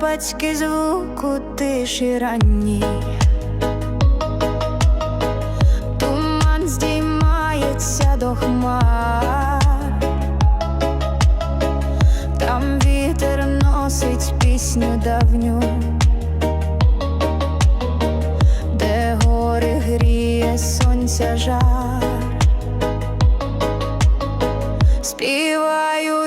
козацький звук у тиші ранній. Туман здіймається до хмар, там вітер носить пісню давню, де гори гріє сонця жар. співаю.